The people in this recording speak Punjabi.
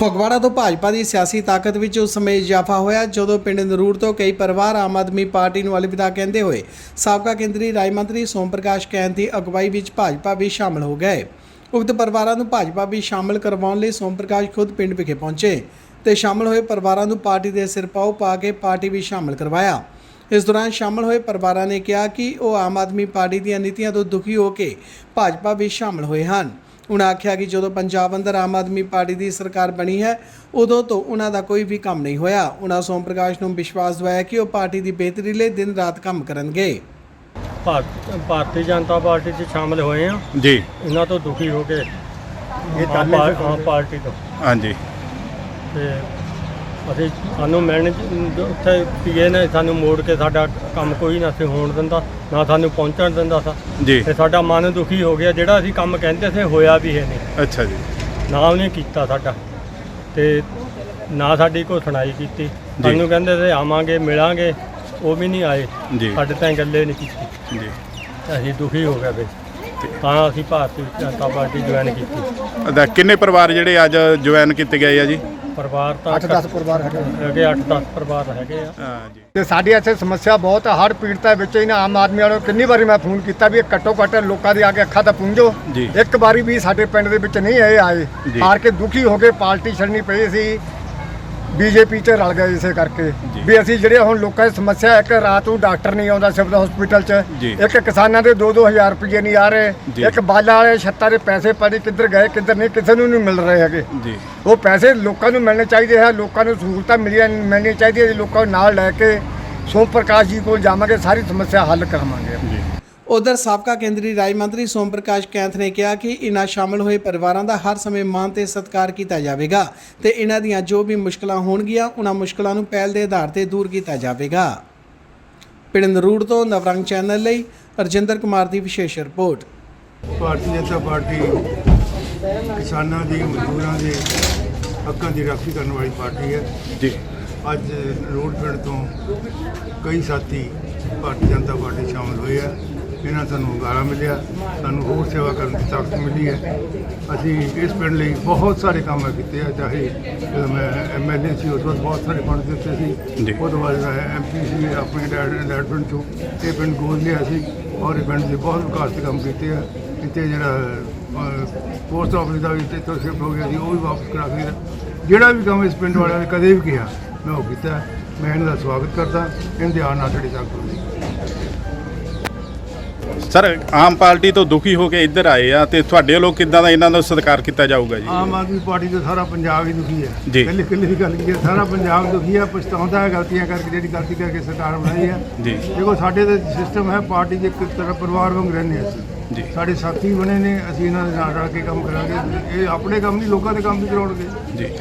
ਫਗਵਾੜਾ ਤੋਂ ਭਾਜਪਾ ਦੀ ਸਿਆਸੀ ਤਾਕਤ ਵਿੱਚ ਉਸ ਸਮੇਂ ਇਜ਼ਾਫਾ ਹੋਇਆ, ਜਦੋਂ ਪਿੰਡ ਨਰੂਰ ਤੋਂ ਕਈ ਪਰਿਵਾਰ ਆਮ ਆਦਮੀ ਪਾਰਟੀ ਨੂੰ ਅਲਵਿਦਾ ਕਹਿੰਦੇ ਹੋਏ ਸਾਬਕਾ ਕੇਂਦਰੀ ਰਾਜ ਮੰਤਰੀ ਸੋਮ ਪ੍ਰਕਾਸ਼ ਕੈਂਥ ਦੀ ਅਗਵਾਈ ਵਿੱਚ ਭਾਜਪਾ ਵੀ ਸ਼ਾਮਲ ਹੋ ਗਏ। ਉਕਤ ਪਰਿਵਾਰਾਂ ਨੂੰ ਭਾਜਪਾ ਵੀ ਸ਼ਾਮਲ ਕਰਵਾਉਣ ਲਈ ਸੋਮ ਪ੍ਰਕਾਸ਼ ਖੁਦ ਪਿੰਡ ਵਿਖੇ ਪਹੁੰਚੇ ਤੇ ਸ਼ਾਮਲ ਹੋਏ ਪਰਿਵਾਰਾਂ ਨੂੰ ਪਾਰਟੀ ਦੇ ਸਿਰਪਾਓ ਪਾ ਕੇ ਪਾਰਟੀ ਵੀ ਸ਼ਾਮਲ ਕਰਵਾਇਆ। ਇਸ ਦੌਰਾਨ ਸ਼ਾਮਲ ਹੋਏ ਪਰਿਵਾਰਾਂ ਨੇ ਕਿਹਾ ਕਿ ਉਹ ਆਮ ਆਦਮੀ ਪਾਰਟੀ ਦੀਆਂ ਨੀਤੀਆਂ ਤੋਂ ਦੁਖੀ ਹੋ ਕੇ ਭਾਜਪਾ ਵਿੱਚ ਸ਼ਾਮਲ ਹੋਏ ਹਨ। ਉਨ੍ਹਾਂ ਆਖਿਆ ਕਿ ਜਦੋਂ ਪੰਜਾਬ ਅੰਦਰ ਆਮ ਆਦਮੀ ਪਾਰਟੀ ਦੀ ਸਰਕਾਰ ਬਣੀ ਹੈ ਉਦੋਂ ਤੋਂ ਉਹਨਾਂ ਦਾ ਕੋਈ ਵੀ ਕੰਮ ਨਹੀਂ ਹੋਇਆ। ਉਨ੍ਹਾਂ ਸੋਮ ਪ੍ਰਕਾਸ਼ ਨੂੰ ਵਿਸ਼ਵਾਸ ਦਿਵਾਇਆ ਕਿ ਉਹ ਪਾਰਟੀ ਦੀ ਬਿਹਤਰੀ ਲਈ ਦਿਨ ਰਾਤ ਕੰਮ ਕਰਨਗੇ। ਭਾਰਤ- ਭਾਰਤੀ ਜਨਤਾ ਪਾਰਟੀ 'ਚ ਸ਼ਾਮਲ ਹੋਏ ਆ ਜੀ। ਇਹਨਾਂ ਤੋਂ ਦੁਖੀ ਹੋ ਕੇ ਇਹ ਆਮ ਪਾ- ਆਮ ਪਾਰਟੀ ਤੋਂ। ਹਾਂਜੀ। ਤੇ ਅਸੀਂ ਸਾਨੂੰ 'ਚ- ਉੱਥੇ ਪੀਏ ਨੇ ਸਾਨੂੰ ਮੋੜ ਕੇ ਸਾਡਾ ਕੰਮ ਕੋਈ ਨਾ ਸੀ ਹੋਣ ਦਿੰਦਾ ਨਾ ਸਾਨੂੰ ਪਹੁੰਚਣ ਦਿੰਦਾ ਸੀ। ਜੀ। ਤੇ ਸਾਡਾ ਮਨ ਦੁਖੀ ਹੋ ਗਿਆ ਜਿਹੜਾ ਅਸੀਂ ਕੰਮ ਕਹਿੰਦੇ ਸੀ ਹੋਇਆ ਵੀ ਹੈ ਨਹੀਂ। ਅੱਛਾ ਜੀ। ਨਾ ਉਹਨੇ ਕੀਤਾ ਸਾਡਾ। ਤੇ ਨਾ ਸਾਡੀ ਕੋਈ ਸੁਣਾਈ ਕੀਤੀ। ਸਾਨੂੰ ਕਹਿੰਦੇ ਸੀ ਆਵਾਂਗੇ ਮਿਲਾਂਗੇ ਉਹ ਵੀ ਨਹੀਂ ਆਏ। ਜੀ। ਸਾਡੇ ਤਾਂ ਗੱਲੇ ਨਹੀਂ ਕੀਤੀ। ਜੀ। ਅਸੀਂ ਦੁਖੀ ਹੋ ਗਏ ਫਿਰ। ਤਾਂ ਅਸੀਂ ਭਾਰਤੀ ਜਨਤਾ ਪਾਰਟੀ ਜੁਆਇਨ ਕੀਤੀ। ਅਦਾ ਕਿੰਨੇ ਪਰਿਵਾਰ ਜਿਹੜੇ ਅੱਜ ਜੁਆਇਨ ਕੀਤੇ ਗਏ ਆ ਜੀ? ਪਰਿਵਾਰ ਤਾਂ 8-10 ਪਰਿਵਾਰ ਹੈਗੇ। ਹੈਗੇ 8-10 ਪਰਿਵਾਰ ਹੈਗੇ ਆ ਹਾਂ ਜੀ ਤੇ ਸਾਡੀ ਇੱਥੇ ਸਮੱਸਿਆ ਬਹੁਤ ਹੈ ਹੜ ਪੀੜਤਾ ਵਿੱਚ ਇਹਨਾਂ ਆਮ ਆਦਮੀ ਵਾਲਿਆਂ ਨੂੰ ਕਿੰਨੀ ਵਾਰੀ ਮੈਂ ਫੋਨ ਕੀਤਾ ਵੀ ਇਹ ਘੱਟੋ ਘੱਟ ਲੋਕਾਂ ਦੇ ਅੱਗੇ ਅੱਖਾਂ ਤਾਂ ਪੁੰਝੋ ਜੀ। ਇੱਕ ਵਾਰੀ ਵੀ ਸਾਡੇ ਪਿੰਡ ਦੇ ਵਿੱਚ ਨਹੀਂ ਆਏ ਆਏ ਜੀ। ਹਾਰ ਕੇ ਦੁਖੀ ਹੋ ਕੇ ਪਾਰਟੀ ਛੱਡਣੀ ਪਈ ਸੀ ਬੀਜੇਪੀ 'ਚ ਰਲ ਗਏ ਇਸੇ ਕਰਕੇ। ਵੀ ਅਸੀਂ ਜਿਹੜੇ ਹੁਣ ਲੋਕਾਂ ਦੀ ਸਮੱਸਿਆ ਇੱਕ ਰਾਤ ਨੂੰ ਡਾਕਟਰ ਨਹੀਂ ਆਉਂਦਾ ਸਿਵਲ ਹਸਪੀਟਲ 'ਚ। ਇੱਕ ਕਿਸਾਨਾਂ ਦੇ 2-2000 ਰੁਪਏ ਨਹੀਂ ਆ ਰਹੇ। ਇੱਕ ਬਾਲਾ ਵਾਲੇ ਛੱਤਾਂ ਦੇ ਪੈਸੇ ਪਾਣੀ ਕਿੱਧਰ ਗਏ ਕਿੱਧਰ ਨਹੀਂ ਕਿਸੇ ਨੂੰ ਨਹੀਂ ਮਿਲ ਰਹੇ ਹੈਗੇ ਉਹ ਪੈਸੇ ਲੋਕਾਂ ਨੂੰ ਮਿਲਣੇ ਚਾਹੀਦੇ ਹੈ ਲੋਕਾਂ ਨੂੰ ਸਹੂਲਤਾਂ ਮਿਲੀਆਂ ਮਿਲਣੀ ਚਾਹੀਦੀ ਹੈ ਲੋਕਾਂ ਨੂੰ ਨਾਲ ਲੈ ਕੇ ਸੋਮ ਪ੍ਰਕਾਸ਼ ਜੀ ਕੋਲ ਜਾਵਾਂਗੇ ਸਾਰੀ ਸਮੱਸਿਆ ਹੱਲ ਕਰਾਵਾਂਗੇ ਉਧਰ ਸਾਬਕਾ ਕੇਂਦਰੀ ਰਾਜ ਮੰਤਰੀ ਸੋਮ ਪ੍ਰਕਾਸ਼ ਕੈਂਥ ਨੇ ਕਿਹਾ ਕਿ ਇਨ੍ਹਾਂ ਸ਼ਾਮਲ ਹੋਏ ਪਰਿਵਾਰਾਂ ਦਾ ਹਰ ਸਮੇਂ ਮਾਨ ਤੇ ਸਤਿਕਾਰ ਕੀਤਾ ਜਾਵੇਗਾ ਤੇ ਇਹਨਾਂ ਦੀਆਂ ਜੋ ਵੀ ਮੁਸ਼ਕਲਾਂ ਹੋਣਗੀਆਂ ਉਹਨਾਂ ਮੁਸ਼ਕਲਾਂ ਨੂੰ ਪਹਿਲ ਦੇ ਆਧਾਰ ਤੇ ਦੂਰ ਕੀਤਾ ਜਾਵੇਗਾ। ਪਿੰਡ ਨਰੂੜ ਤੋਂ ਨਵਰੰਗ ਚੈਨਲ ਲਈ ਰਜਿੰਦਰ ਕੁਮਾਰ ਦੀ ਵਿਸ਼ੇਸ਼ ਰਿਪੋਰਟ। ਭਾਰਤੀ ਜਨਤਾ ਪਾਰਟੀ ਕਿਸਾਨਾਂ ਦੀ ਮਜ਼ਦੂਰਾਂ ਦੇ ਹੱਕਾਂ ਦੀ ਰਾਖੀ ਕਰਨ ਵਾਲੀ ਪਾਰਟੀ ਹੈ। ਜੀ। ਅੱਜ ਰੋਡ ਪਿੰਡ ਤੋਂ ਕਈ ਸਾਥੀ ਭਾਰਤੀ ਜਨਤਾ ਪਾਰਟੀ ਸ਼ਾਮਲ ਹੋਏ ਆ। ਇਹਨਾਂ ਸਾਨੂੰ ਹੁੰਗਾਰਾ ਮਿਲਿਆ ਸਾਨੂੰ ਹੋਰ ਸੇਵਾ ਕਰਨ ਦੀ ਤਾਕਤ ਮਿਲੀ ਹੈ। ਅਸੀਂ ਇਸ ਪਿੰਡ ਲਈ ਬਹੁਤ ਸਾਰੇ ਕੰਮ ਕੀਤੇ ਆ ਚਾਹੇ ਜਦੋਂ ਮੈਂ ਐਮਐਲਏ ਸੀ ਉਸ ਵਕਤ ਬਹੁਤ ਸਾਰੇ ਫੰਡ ਦਿੱਤੇ। ਸੀ। ਉਹ ਤੋਂ ਬਾਅਦ ਐਮਪੀ ਸੀ ਆਪਣੇ ਡੈਡ ਡੈਡ ਪਿੰਡ ਤੋਂ ਇਹ ਪਿੰਡ ਗੋਲ ਲਿਆ ਸੀ ਔਰ ਇਹ ਪਿੰਡ ਦੇ ਬਹੁਤ ਵਿਕਾਸ ਦੇ ਕੰਮ ਕੀਤੇ ਆ। ਇੱਥੇ ਜਿਹੜਾ ਪੋਸਟ ਆਫਿਸ ਦਾ ਵੀ ਇੱਥੇ ਸ਼ਿਫਟ ਹੋ ਗਿਆ ਸੀ ਉਹ ਵੀ ਵਾਪਸ ਕਰਾ ਕੇ ਜਿਹੜਾ ਵੀ ਕੰਮ ਇਸ ਪਿੰਡ ਵਾਲਿਆਂ ਨੇ ਕਦੇ ਵੀ ਕਿਹਾ ਮੈਂ ਉਹ ਕੀਤਾ। ਮੈਂ ਇਹਨਾਂ ਦਾ ਸਵਾਗਤ ਕਰਦਾ ਇਮਤਿਹਾਨ ਨਾਲ ਸਾਡੀ ਤਾਕਤ ਹੋਈ ਸਰ ਆਮ ਪਾਰਟੀ ਤੋਂ ਦੁਖੀ ਹੋ ਕੇ ਇੱਧਰ ਆਏ ਆ ਤੇ ਤੁਹਾਡੇ ਵੱਲੋਂ ਕਿੱਦਾਂ ਦਾ ਇਹਨਾਂ ਦਾ ਸਤਿਕਾਰ ਕੀਤਾ ਜਾਊਗਾ ਜੀ? ਆਮ ਆਦਮੀ ਪਾਰਟੀ ਦਾ ਸਾਰਾ ਪੰਜਾਬ ਹੀ ਦੁਖੀ ਹੈ। ਜੀ। ਪਹਿਲੇ ਕਿੱਲੇ ਦੀ ਗੱਲ ਕੀ ਹੈ ਸਾਰਾ ਪੰਜਾਬ ਦੁਖੀ ਹੈ ਪਛਤਾਉਂਦਾ ਹੈ ਗਲਤੀਆਂ ਕਰਕੇ ਜਿਹੜੀ ਗਲਤੀ ਕਰਕੇ ਸਰਕਾਰ ਬਣਾਈ ਹੈ। ਜੀ। ਦੇਖੋ ਸਾਡੇ ਤੇ ਸਿਸਟਮ ਹੈ ਪਾਰਟੀ ਦੇ ਇੱਕ ਤਰ੍ਹਾਂ ਪਰਿਵਾਰ ਵਾਂਗ ਰਹਿੰਦੇ ਹਾਂ ਅਸੀਂ। ਜੀ। ਸਾਡੇ ਸਾਥੀ ਬਣੇ ਨੇ ਅਸੀਂ ਇਹਨਾਂ ਦੇ ਨਾਲ ਰਲ ਕੇ ਕੰਮ ਕਰਾਂਗੇ। ਇਹ ਆਪਣੇ ਕੰਮ ਨਹੀਂ ਲੋਕਾਂ ਦੇ ਕੰਮ ਵੀ ਕਰਾਉਣਗੇ। ਜੀ।